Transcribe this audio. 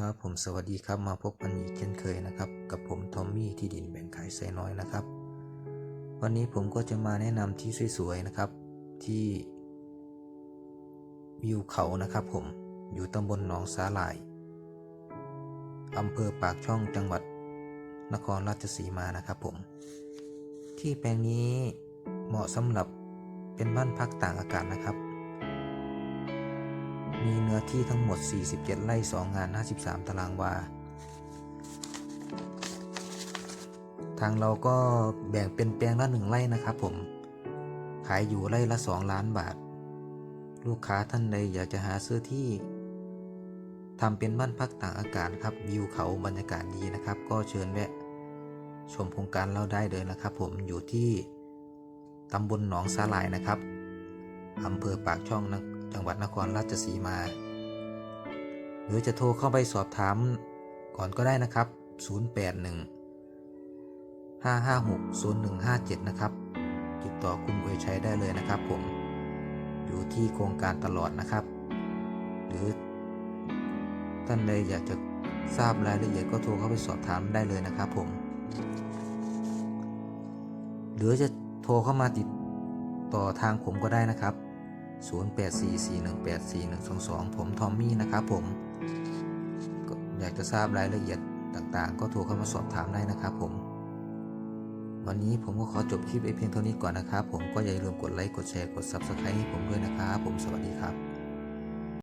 ครับผมสวัสดีครับมาพบกันอีกเช่นเคยนะครับ กับผมทอมมี่ที่ดินแบ่งขายไซน้อยนะครับ วันนี้ผมก็จะมาแนะนำที่สวยๆนะครับ ที่วิวเขานะครับผมอยู่ตำบลหนองสาหร่ายอำเภอปากช่องจังหวัดนครราชสีมานะครับผม ที่แปลงนี้เหมาะสำหรับเป็นบ้านพักต่างอากาศนะครับ มีเนื้อที่ทั้งหมด 47 ไร่ 2 งาน 53 ตารางวา ทางเราก็แบ่งเป็นแปลงละ 1 ไร่นะครับผม ขายอยู่ไร่ละ 2 ล้านบาท ลูกค้าท่านใดอยากจะหาซื้อที่ทำเป็นบ้านพักต่างอากาศครับ วิวเขาบรรยากาศดีนะครับ ก็เชิญแวะ ชมโครงการเราได้เลยนะครับ ผมอยู่ที่ตำบลหนองสาหร่ายนะครับอำเภอปากช่องนะ จังหวัดนครราชสีมา หรือจะโทรเข้าไปสอบถามก่อนก็ได้นะครับ 081 556 0157 นะครับ ติดต่อคุณอวยชัยได้เลยนะครับผม อยู่ที่โครงการตลอดนะครับ หรือท่านใดอยากจะทราบรายละเอียดก็โทรเข้าไปสอบถามได้เลยนะครับผม หรือจะโทรเข้ามาติดต่อทางผมก็ได้นะครับ 0844184122 ผมทอมมี่นะครับผมอยากจะทราบรายละเอียดต่างๆ ก็โทรเข้ามาสอบถามได้นะครับผม วันนี้ผมก็ขอจบคลิปไว้เพียงเท่านี้ก่อนนะครับ ผมก็อย่าลืมกดไลค์กดแชร์กด Subscribe ให้ผมด้วยนะครับผมสวัสดีครับ